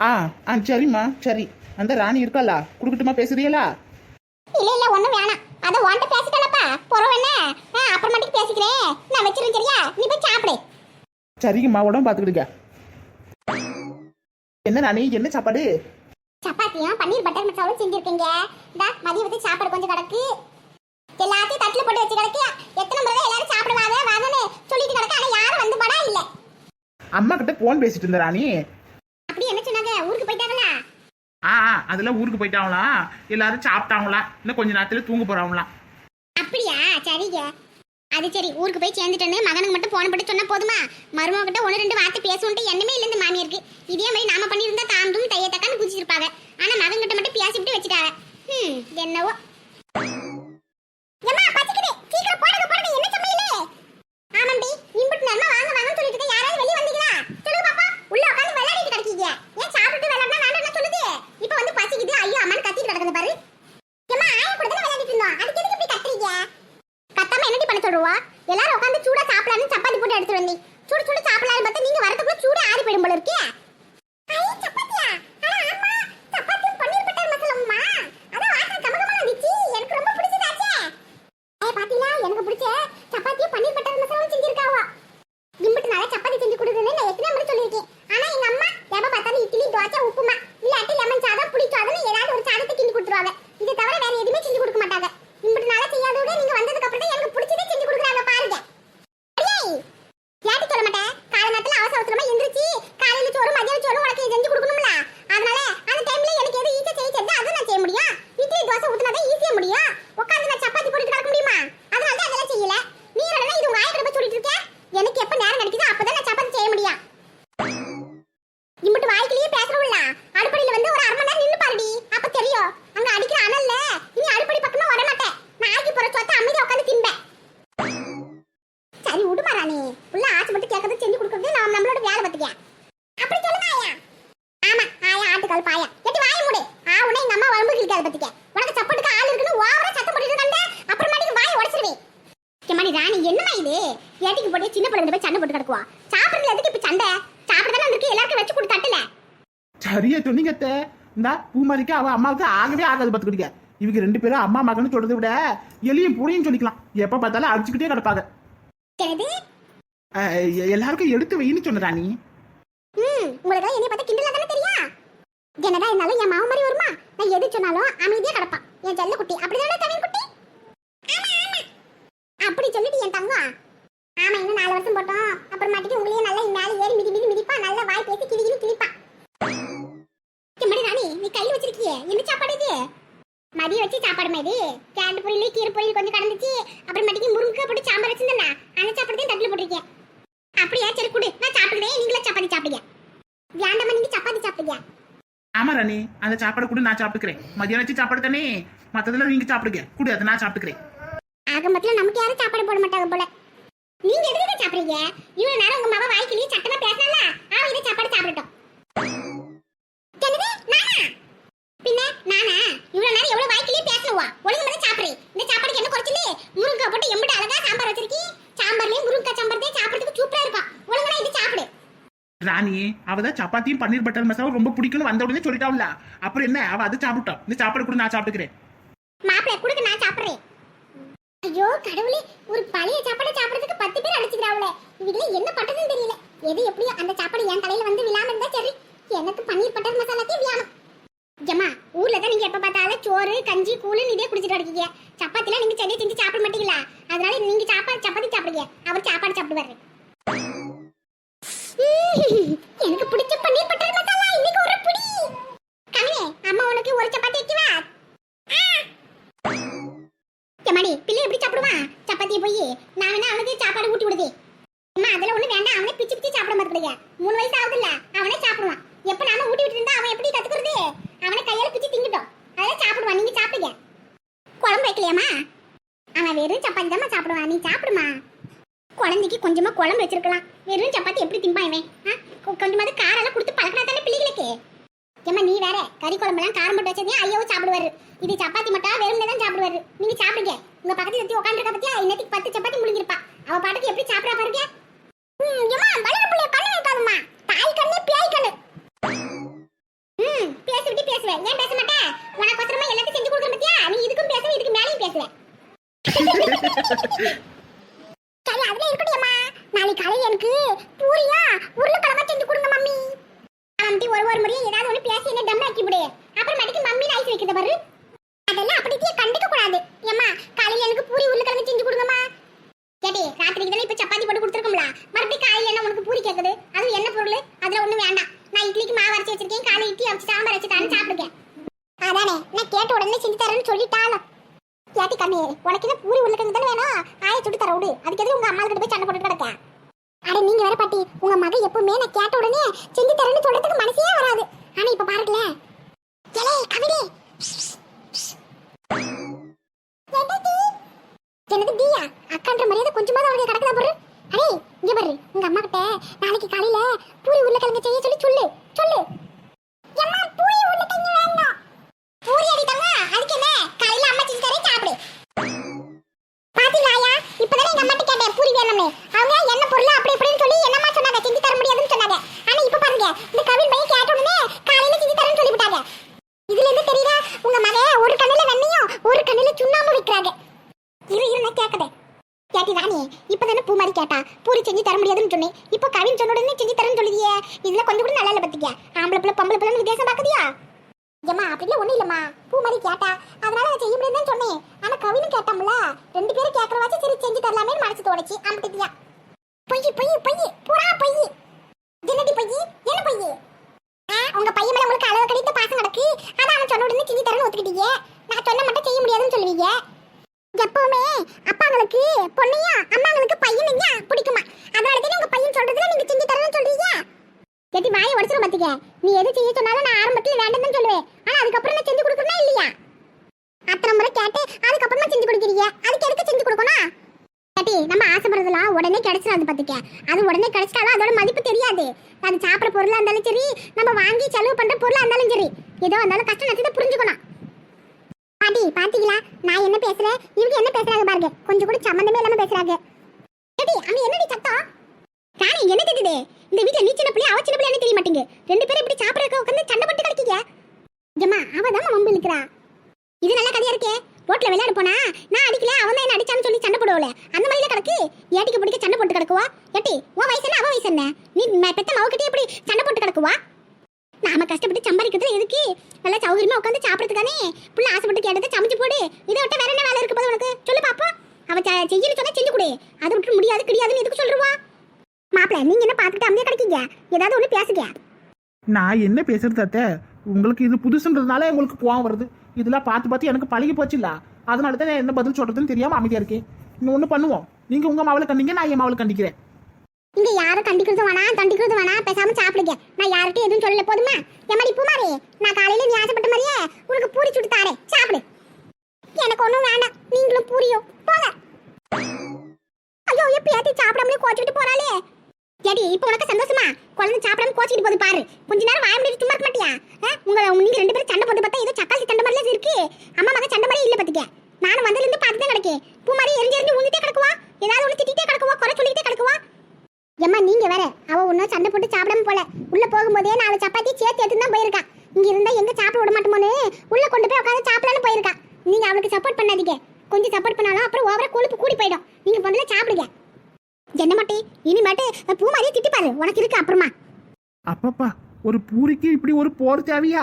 ஆ ஆ சரிம்மா சரி. அந்த ராணி இருக்காளா? குடுக்கட்டுமா பேசுறீங்களா? இல்ல இல்ல ஒண்ணும் வேணாம். அத உன்கிட்ட பேசிட்டலப்பா ஆ, அப்புறமாட்டிக்கு பேசிக்கிறேன். நான் வச்சிருக்கேன் சரியா? நீ போய் சாப்பிடு. சரிங்கம்மா உடம்பு பார்த்துக்கிடுங்க. என்ன ராணி என்ன சாப்பாடு? சப்பாத்தியும் பன்னீர் பட்டர் மசாலும் செஞ்சிருக்கீங்க. இந்தா மதியம் வந்து சாப்பாடு கொஞ்சம் கிடக்கு. எல்லாத்தையும் தட்டுல போட்டு வச்சு கிடக்கு. எத்தனை முறை எல்லாரும் சாப்பிடுவாங்க வாங்கன்னு சொல்லிட்டு கிடக்கு. ஆனா யாரும் வந்து படா இல்ல. அம்மா கிட்ட போன் பேசிட்டு இருந்த ராணி அப்படி என்ன சொன்னாங்க ஊருக்கு போயிட்டாங்களா ஆ அதெல்லாம் ஊருக்கு போயிட்டாங்களாம் எல்லாரும் சாப்பிட்டாங்களாம் இன்னும் கொஞ்ச நேரத்துல தூங்க போறாங்களாம் அப்படியா? சரிங்க. அது சரி ஊருக்கு போய் சேர்ந்துட்டேன்னு மகனுக்கு மட்டும் போன போட்டு சொன்னா போதுமா? மருமக கிட்ட ஒன்று ரெண்டு வார்த்தை பேசுவோன்ட்டு எண்ணமே இல்லை இந்த மாமியாருக்கு. இதே மாதிரி நாம பண்ணியிருந்தா தாண்டும் தைய தக்கான்னு குதிச்சிருப்பாங்க. ஆனா மகன் கிட்ட மட்டும் பேசிவிட்டு வச்சுட்டாங்க. ம் என்னவோ எம்மா, பசிக்குது. சீக்கிரம் போடுங்க, போடுங்க. என்ன சமையலு? ஆமாண்டி, இம்புட்டு நேரமா வாங்க, வாங்கன்னு சொல்லிட்டு இருக்க. யாராவது வெளிய வந்தீங்களா? சொல்லுங்க பாப்பா. உள்ள உட்கார்ந்து விளையாடிட்டு கிடக்கீங்க. ஏன் சாப்பிட்டுட்டு விளையாடினா வேண்டாம்னு சொல்லுது? இப்ப வந்து பசிக்குது, ஐயோ, அம்மான்னு கத்திட்டு கிடக்குது பாரு. எம்மா, ஆயா கூட தானே விளையாடிட்டு இருந்தோம். அதுக்கு எதுக்கு இப்படி கத்துறீங்க? கத்தாம என்னடி பண்ண சொல்லுவா எல்லாரும் உட்காந்து சூடா சாப்பிடலாம்னு சப்பாத்தி போட்டு எடுத்துட்டு வந்தீங்க சூடு சூடு சாப்பிடலாம்னு பார்த்தா நீங்க வரதுக்குள்ள சூடு ஆறி போயிடும் போல இருக்கே ஐ, சப்பாத்தியா? அட ஆமா, சப்பாத்தியும் பன்னீர் பட்டர் மசாலாவுமா? அதான் வாசனை கமகமன்னு வந்துச்சு. எனக்கு ரொம்ப பிடிச்சதாச்சே. ஏய், பாத்தீங்களா? எனக்கு பிடிச்ச சப்பாத்தியும் பன்னீர் பட்டர் மசாலாவும் செஞ்சிருக்காவா. இம்புட்டு நாளா சப்பாத்தி செஞ்சு கொடுக்குறேன்னு நான் எத்தனை முறை சொல்லியிருக்கேன். ஆனா எங்க அம்மா எப்ப பார்த்தாலும் இட்லி, தோசை, உப்புமா, இல்லாட்டி லெமன் சாதம், புளி சாதம்னு ஏதாவது ஒரு சாதத்தை கிண்டி கொடுத்துருவாங்க. இதை தவிர வேற எதுவுமே செஞ்சு கொடுக்க மாட்டாங்க. இம்புட்டு நாளா செய்யாதவங்க நீங்க வந்ததுக்கு அப்புறம் தான் எனக்கு பிடிச்சதே செஞ்சு கொடுக்குறாங்க பாருங்க. ஏய், ஏட்டி சொல்ல மாட்டேன் காலை நேரத்துல அவசர அவசரமா எந்திரிச்சு காலையில சோறு மதியம் சோறு உனக்கு செஞ்சு கொடுக்கணும்ல அதனால அந்த டைம்ல எனக்கு எது ஈஸியா செய்ய தெரிஞ்சா அதை நான் செய்ய முடியும் இட்லி தோசை ஊத்துனா தான் ஈஸியா முடியும் உட்காந்து நான் சப்பாத்தி போட்டுட்டு கிடக்க முடியுமா அதனால தான் அதெல்லாம் செய்யல நீ என்னடா இது உங்க ஆயிரம் போய் சொல்லிட்டு இருக்க எனக்கு எப்ப நேரம் கிடைக்குதோ அப்பதான் நான் சப்பாத்தி செய்ய முடியும் இம்புட்டு வாய்க்கிலேயே பேசுறவுல்ல அடுப்படியில வந்து ஒரு அரை மணி நேரம் நின்னு பாருடி அப்ப தெரியும் அங்க அடிக்கிற அனல்ல நீ அடுப்படி பக்கமா வர மாட்டேன் நான் ஆக்கி போற சொத்தை அமைதியா உட்காந்து திம்பேன் சரி விடுமா ராணி உள்ள ஆசைப்பட்டு கேட்கறது செஞ்சு கொடுக்கறது நம்ம நம்மளோட வேலை பார்த்துக்க அப்படி சொல்லுங்க ஆயா. ஆமா ஆயா ஆட்டுக்கால் பாயா. எட்டி வாய மூடு. ஆ உடனே எங்க அம்மா வம்பு கிழிக்காத பத்திக்க. உனக்கு சப்போர்ட்டுக்கு ஆள் இருக்குன்னு ஓவரா சத்தம் போட்டுட்டு கண்ட அப்புறமாட்டிக்கு வாயை உடச்சிருவேன். ஏமாடி ராணி என்னமா இது? ஏட்டிக்கு போட்டு சின்ன பிள்ளைங்க போய் சண்டை போட்டு கிடக்குவா? சாப்பிடுறது எதுக்கு இப்ப சண்டை? சாப்பிடதானே இருக்கு எல்லாருக்கும் வச்சு கொடு தட்டுல. சரியா சொன்னீங்க அத்தை. இந்த பூமாரிக்கு அவ அம்மாவுக்கு ஆகவே ஆகாது பார்த்துக்கிடுங்க இவங்க ரெண்டு பேரும் அம்மா மகன்னு சொல்றதை விட எலியும் பூனையும் சொல்லிக்கலாம். எப்ப பார்த்தாலும் அடிச்சுக்கிட்டே கிடப்பாங்க. எல்லாருக்கும் எடுத்து வைன்னு சொன்ன ராணி. ம் உங்களுக்கு என்னை பார்த்தா கிண்டலா தானே தெரியும் என்னடா இருந்தாலும் என் மாவு மாதிரி வருமா? நான் எது சொன்னாலும் அமைதியா கிடப்பான். என் செல்ல குட்டி அப்படிதானே தவிர குட்டி? அப்படி சொல்லிட்டு என் தங்கம் ஆமா இன்னும் நாலு வருஷம் போட்டோம். அப்புறமாட்டிக்கு உங்களையே நல்லா மேலே ஏறி மிதி மிதி மிதிப்பா. நல்லா வாய் பேசி கிளி கிளி கிளிப்பா. எம்மடி ராணி நீ கையில் வச்சிருக்கியே. என்ன சாப்பாடு இது? மதியம் வச்சு சாப்பாடு மாதிரி கேரட் பொரியல் கீரை பொரியல் கொஞ்சம் கடந்துச்சு அப்புறமாட்டிக்கு முருங்கை போட்டு சாம்பார் வச்சிருந்தேன் அந்த சாப்பாடு தான் தட்டில் போட்டிருக்கேன். அப்படியா சரி கொடு. நான் சாப்பிடுவேன் நீங்களே சப்பாத்தி சாப்பிடுங்க. சப்பாத்தி ஆமா ராணி அந்த சாப்பாடு கூட நான் சாப்பிட்டுக்கிறேன். மதியம் வச்சு சாப்பாடு தானே? மத்ததுல நீங்க சாப்பிடுங்க. கூட அதை நான் சாப்பிட்டுக்கிறேன். ஆக மொத்தம் நமக்கு யாரும் சாப்பாடு போட மாட்டாங்க போல. நீங்க எதுக்கு சாப்பிடுறீங்க? இவ்வளவு நேரம் உங்க மாமா வாய்க்கு நீ சட்டமா பேசல ஆனா இதை சாப்பாடு சாப்பிடட்டும் என்னது நானா பின்ன நானா இவ்வளவு நேரம் எவ்வளவு வாய்க்கிலேயே பேசலவா ஒழுங்கு மட்டும் சாப்பிடுறேன் இந்த சாப்பாடுக்கு என்ன குறைச்சல முருங்கை போட்டு எம்பிட்டு அழகா சாம்பார் வச்சிருக்கீ சாம்பார்லயும் முருங்கை சாம்பார் தான் சாப்பிடுறதுக்கு சூப்பரா இருக்கும் ஒழுங்கா இது சாப்பிடு ராணி அவதான் சப்பாத்தியும் பன்னீர் பட்டர் மசாலா ரொம்ப பிடிக்கும்னு வந்த உடனே சொல்லிட்டாவில்ல அப்புறம் என்ன? அவ அது சாப்பிட்டோம் இந்த சாப்பாடு கூட நான் சாப்பிட்டுக்கிறேன். மாப்பிள்ளை கொடுக்க நான் சாப்பிடுறேன். ஐயோ கடவுளே ஒரு பழைய சாப்பாடு சாப்பிடுறதுக்கு பத்து பேர் அடிச்சுக்கிறாங்களே இதுல என்ன பண்றதுன்னு தெரியல. எது எப்படியோ அந்த சாப்பாடு என் தலையில வந்து விழாம இருந்தா சரி. எனக்கு பன்னீர் பட்டர் மசாலாக்கே விழாம ஜம்மா ஊர்ல தான் நீங்க எப்ப பார்த்தாலும் சோறு கஞ்சி கூழுன்னு இதே குடிச்சிட்டு இருக்கீங்க சப்பாத்திலாம் நீங்க சரியா செஞ்சு சாப்பிட மாட்டீங்களா? அதனால நீங்க சாப்பாடு சப்பாத்தி சாப்பிடுங்க. அவர் சாப்பாடு சாப்பிடுவாரு எனக்கு பிடிச்ச பன்னீர் பட்டர் மசாலா இன்னைக்கு ஒரு புடி கவினே அம்மா உனக்கு ஒரு சப்பாத்தி வைக்கவா எம்மாடி பிள்ளை எப்படி சாப்பிடுவான் சப்பாத்தியை போய் நான் வேணா அவனுக்கு சாப்பாடு ஊட்டி விடுதே அம்மா அதெல்லாம் ஒண்ணு வேண்டாம் அவனே பிச்சு பிச்சு சாப்பிட மாட்டேங்க மூணு வயசு ஆகுதுல்ல அவனே சாப்பிடுவான். எப்ப நாம ஊட்டி விட்டு இருந்தா அவன் எப்படி கத்துக்கிறது? அவனை கையால பிச்சு திங்கட்டும். அதெல்லாம் சாப்பிடுவான் நீங்க சாப்பிடுங்க குழம்பு வைக்கலையாமா அவன் வெறும் சப்பாத்தி தான் சாப்பிடுவான். நீ சாப்பிடுமா? குழந்தைக்கு கொஞ்சமா குழம்பு வச்சிருக்கலாம். வெறும் சப்பாத்தி எப்படி திம்பான் இவன்? கொஞ்சமாவது காரெல்லாம் கொடுத்து பழக்கினா தானே பிள்ளைகளுக்கு? ஏம்மா நீ வேற கறி குழம்புலாம் காரம் போட்டு வச்சதே ஐயாவும் சாப்பிடுவாரு? இது சப்பாத்தி மட்டும் வெறும்னே தான் சாப்பிடுவாரு. நீங்க சாப்பிடுங்க. உங்க பக்கத்துல சுத்தி உட்காந்துருக்க பத்தியா? இன்னைக்கு பத்து சப்பாத்தி முடிஞ்சிருப்பா அவ பாட்டுக்கு எப்படி சாப்பிடா பாருங்க. சரி அதுல இருக்கட்டும்மா நாளைக்கு காலையில எனக்கு பூரியா உருளைக்கிழமை செஞ்சு கொடுங்க மம்மி. மம்மி ஒரு ஒரு முறையும் ஏதாவது ஒன்று பேசி என்ன டம் ஆக்கி விடு. அப்புறமேட்டுக்கு மம்மி ஐஸ் வைக்கிறது பாரு. அதெல்லாம் அப்படியே கண்டுக்க கூடாது. ஏம்மா காலையில எனக்கு பூரி உருளைக்கிழங்கு செஞ்சு கொடுங்கம்மா. கேட்டி சப்பாத்தி போட்டு கொடுத்துரு என்ன அது என்ன பொருள்? அதுல ஒண்ணும் வேண்டாம். நான் இட்லிக்கு மாவு அரைச்சி வச்சிருக்கேன். காலை இட்லி அரைச்சி சாம்பார் வச்சு தானே சாப்பிடுக்கேன் அதானே? நான் கேட்ட உடனே செஞ்சு தரேன்னு சொல்லிட்டாலும். கேட்டி கம்மி உனக்கு என்ன பூரி உருளைக்கிழங்கு தானே வேணும்? ஆய சுட்டு தர விடு. அதுக்கு எதுக்கு உங்க அம்மா கிட்ட போய் சண்டை போட்டு கிடக்கேன் அட நீங்க வேற பாட்டி உங்க மக எப்பவுமே நான் கேட்ட உடனே செஞ்சு தரேன்னு சொல்றதுக்கு மனசே வராது. ஆனா இப்ப பாருங்களேன். எலே கவிதை. என்னது தீயா அக்கான்ற மரியாதை கொஞ்சமாவது அவனுக்கு கிடக்குதா பொருள்? அடே இங்க பாரு உங்க அம்மா கிட்ட நாளைக்கு காலையில பூரி உருளைக்கிழங்கு செய்ய சொல்லி சொல்லு சொல்லு. அம்மா பூரி உருளைக்கிழங்கு வேண்டாம். பூரி அடித்தாங்க அதுக்கு என்ன? காலையில அம்மா செஞ்சு தரேன் சாப்பிடு. பாத்தீங்களா ஆயா இப்பதானே எங்க அம்மாட்ட கேட்டேன் பூரி வேணும்னு. அவங்க என்ன பொருள் அப்படி இப்படின்னு சொல்லி என்னம்மா சொன்னாங்க செஞ்சு தர முடியாதுன்னு சொன்னாங்க. ஆனா இப்ப பாருங்க இந்த கவின் பையன் கேட்ட உடனே காலையில செஞ்சு தரேன்னு சொல்லி விட்டாங்க. இதுல இருந்து தெரியுதா? உங்க மகன் ஒரு கண்ணுல வெண்ணையும் ஒரு கண்ணுல சுண்ணாம்பு வைக்கிறாங்க இரு இரு நான் கேட்கதே கேட்டி ராணி இப்பதானே பூ மாதிரி கேட்டா? பூரி செஞ்சு தர முடியாதுன்னு சொன்னேன். இப்போ கவின் சொன்ன உடனே செஞ்சு தரேன்னு சொல்லுதியே. இதுல கொஞ்சம் கூட நல்லா இல்ல பத்திக்க. ஆம்பளை பிள்ளை பொம்பளை பிள்ளைன்னு வித்தியாசம் பாக்குதியா? ஏம்மா அப்படிலாம் ஒன்றும் இல்லம்மா. பூ மாதிரி கேட்டா. அதனால நான் செய்ய முடியாதுன்னு சொன்னேன். ஆனா கவினும் கேட்டாம்ல. ரெண்டு பேரும் கேட்கறவாச்சும் சரி செஞ்சு தரலாமே மனசு தோணுச்சு. ஆம்பிட்டியா பொய் பொய் பொய். புறா பொய். என்னடி பொய்? என்ன பொய்? ஆ, உங்க பையன் மேல உங்களுக்கு அளவு கடித்த பாசம் நடக்கு. அதான் அவன் சொன்ன உடனே செஞ்சு தரேன்னு ஒத்துக்கிட்டீங்க. நான் சொன்ன மட்டும் செய்ய முடியாதுன்னு சொல்லுவீங்க. எப்பவுமே அப்பாங்களுக்கு பொண்ணையா அம்மாங்களுக்கு பையனையும் தான் பிடிக்குமா? அதனால தானே உங்க பையன் சொல்றதுல நீங்க செஞ்சு தரேன்னு சொல்றீங்க? கேட்டி வாயை உடச்சிரும் பாத்துக்க. நீ எது செய்ய சொன்னாலும் நான் ஆரம்பத்துல வேண்டாம்னு சொல்லுவேன். ஆனா அதுக்கப்புறம் நான் செஞ்சு கொடுக்கணுமா இல்லையா? அத்தனை முறை கேட்டு அதுக்கப்புறமா செஞ்சு கொடுக்குறீங்க. அதுக்கு எதுக்கு செஞ்சு கொடுக்கணும்? கேட்டி நம்ம ஆசைப்படுறதுலாம் உடனே கிடைச்சிடாது பாத்துக்க. அது உடனே கிடைச்சிட்டாலும் அதோட மதிப்பு தெரியாது. அது சாப்பிட்ற பொருளா இருந்தாலும் சரி நம்ம வாங்கி செலவு பண்ற பொருளா இருந்தாலும் சரி. ஏதோ இருந்தாலும் கஷ்டம் நச்சத்தை புரிஞ்சுக்கணும். நான் பேசுற? பேசுறேன் இவங்க என்ன பேசுறாங்க பாருங்க. கொஞ்சம் கூட சம்மந்தமே இல்லாம பேசுறாங்க. ஏடி அங்க என்னடி சத்தம்? ராணி என்ன தெரியுது இந்த வீட்ல நீ சின்ன பிள்ளை அவ சின்ன பிள்ளை தெரிய மாட்டீங்க ரெண்டு பேரும் இப்படி சாப்பிடறதுக்கு உட்காந்து சண்டை போட்டு கிடைக்கீங்க. ஜம்மா அவ தான் வம்பு இழுக்கிறா. இது நல்ல கதையா இருக்கே. ரோட்ல விளையாட போனா நான் அடிக்கல அவன் தான் என்ன அடிச்சான்னு சொல்லி சண்டை போடுவல அந்த மாதிரில கிடக்கு. ஏட்டிக்கு பிடிக்க சண்டை போட்டு கிடக்குவா? ஏட்டி உன் வயசு என்ன? அவன் வயசு என்ன? நீ ம- பெத்த மவக்கிட்டே இப்படி சண்டை போட்டு கிடக்குவா? நம்ம கஷ்டப்பட்டு சம்பாதிக்கிறதுல எதுக்கு? நல்லா சௌகரியமா உட்காந்து சாப்பிடறதுக்கானே? புள்ள ஆசைப்பட்டு கேட்டதை சமைச்சு போடு. இதை விட்டு வேற என்ன வேலை இருக்கு போது உனக்கு? சொல்லு பாப்போம் அவ ச- செய்யணும் சொன்னா செஞ்சு கொடு. அதை விட்டு முடியாது கிடையாதுன்னு எதுக்கு சொல்லுவா? மாப்பிள்ள நீங்க என்ன பாத்துட்டு அமைதியா கிடைக்கீங்க? ஏதாவது ஒண்ணு பேசுங்க. நான் என்ன பேசுறது அத்தை? உங்களுக்கு இது புதுசுன்றதுனால உங்களுக்கு கோவம் வருது. இதெல்லாம் பார்த்து பார்த்து எனக்கு பழகி போச்சுல்ல. அதனால தான் என்ன பதில் சொல்றதுன்னு தெரியாம அமைதியா இருக்கேன். இன்னும் ஒன்று பண்ணுவோம். நீங்க உங்க மாவளை கண்டிங்க நான் என் மாவளை கண்டிக்கிறேன். இங்க யாரும் கண்டிக்கிறது வேணாம் தண்டிக்கிறது வேணாம் பேசாம சாப்பிடுங்க. நான் யார்கிட்ட எதுவும் சொல்லல போதுமா? எம்மாடி பூமாரி நான் காலையில நீ ஆசைப்பட்ட மாதிரியே உனக்கு பூரி சுட்டு தாரேன். சாப்பிடு. எனக்கு ஒண்ணும் வேண்டாம். நீங்களும் பூரியோ போங்க. ஐயோ எப்ப ஏத்தி சாப்பிடாமலே கோச்சிட்டு போறாளே. ஏடி இப்போ உனக்கு சந்தோஷமா? குழந்தை சாப்பிடாம கோச்சிட்டு போது பாரு. கொஞ்ச நேரம் வாய முடிட்டு சும்மா இருக்க மாட்டியா? உங்க நீங்க ரெண்டு பேரும் சண்டை போட்டு பார்த்தா ஏதோ சக்காசி சண்டை மாதிரிலாம் இருக்கு. அம்மா மகன் சண்டை மாதிரி இல்ல பாத்துக்க நானும் வந்ததுல இருந்து பார்த்து தான் கிடக்கேன் பூ மாதிரி எரிஞ்சு எரிஞ்சு உழுந்துட்டே கிடக்குவா ஏதாவது ஒன்று திட்டிட்டே கிடக்குவா குறை சொல்லிட்டே கிடக்குவா ஏம்மா நீங்க வேற அவ ஒன்னும் சண்டை போட்டு சாப்பிடாம போல உள்ள போகும்போதே நாலு சப்பாத்தி சேர்த்து எடுத்து தான் போயிருக்கா இங்க இருந்தா எங்க சாப்பிட விட மாட்டோமோன்னு உள்ள கொண்டு போய் உட்காந்து சாப்பிடலான்னு போயிருக்கா நீங்க அவளுக்கு சப்போர்ட் பண்ணாதீங்க கொஞ்சம் சப்போர்ட் பண்ணாலும் அப்புறம் ஓவரா கொழுப்பு கூடி போயிடும். நீங்க முதல்ல சாப்பிடுங்க. என்ன மாட்டே? இனிமேட்டு பூ மாதிரியே திட்டி பாரு உனக்கு இருக்கு அப்புறமா. அப்பப்பா ஒரு பூரிக்கு இப்படி ஒரு போர் தேவையா?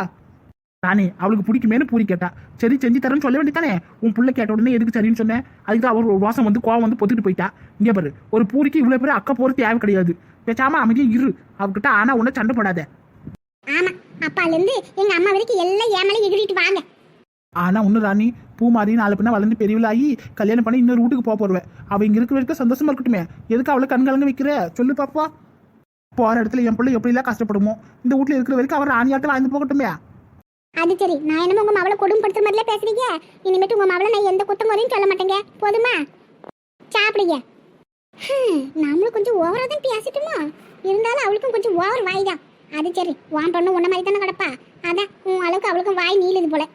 நானே அவளுக்கு பிடிக்குமேனு பூரி கேட்டா. சரி செஞ்சு தரேன்னு சொல்ல வேண்டியதானே உன் புள்ள கேட்ட உடனே எதுக்கு சரின்னு சொன்னேன் அதுக்கு தான் அவர் வாசம் வந்து கோவம் வந்து பொத்துட்டு போயிட்டா. இங்கே பாரு ஒரு பூரிக்கு இவ்வளோ பேர் அக்கா போற தேவை கிடையாது. பேசாம அமைதியா இரு. அவகிட்ட ஆனா உன்ன சண்டை போடாத. ஆமா அப்பால இருந்து எங்க அம்மா வரைக்கும் எல்லாம் ஏமலை எகிரிட்டு வாங்க. ஆனா ஒண்ணு ராணி பூ மாதிரி நாலு பின்னா வளர்ந்து பெரியவளாகி கல்யாணம் பண்ணி இன்னொரு வீட்டுக்கு போக போடுவேன் அவள் இங்கே இருக்கிற வரைக்கும் சந்தோஷமா இருக்கட்டுமே. எதுக்கு அவளை கண்கலங்க வைக்கிற? சொல்லு பாப்பா. போகிற இடத்துல என் பிள்ளை எப்படிலாம் கஷ்டப்படுமோ. இந்த வீட்டில் இருக்கிற வரைக்கும் அவர் ராணியாட்டம் வாழ்ந்து போகட்டுமே. அது சரி. நான் என்னமோ உங்க மவளை கொடுமைப்படுத்துற மாதிரில பேசுறீங்க. இனிமேட்டு உங்க மவளை நான் எந்த குத்தம் குறையும் சொல்ல மாட்டேங்க. போதுமா? சாப்பிடுங்க. ஹம், நாமளும் கொஞ்சம் ஓவரா தான் பேசிட்டுமா. இருந்தாலும் அவளுக்கும் கொஞ்சம் ஓவர் வாய் தான். அது சரி. வான் பண்ண உன்ன மாதிரி தானே கிடப்பா. அதான் உன் அளவுக்கு அவளுக்கும் வாய் நீளுது போல.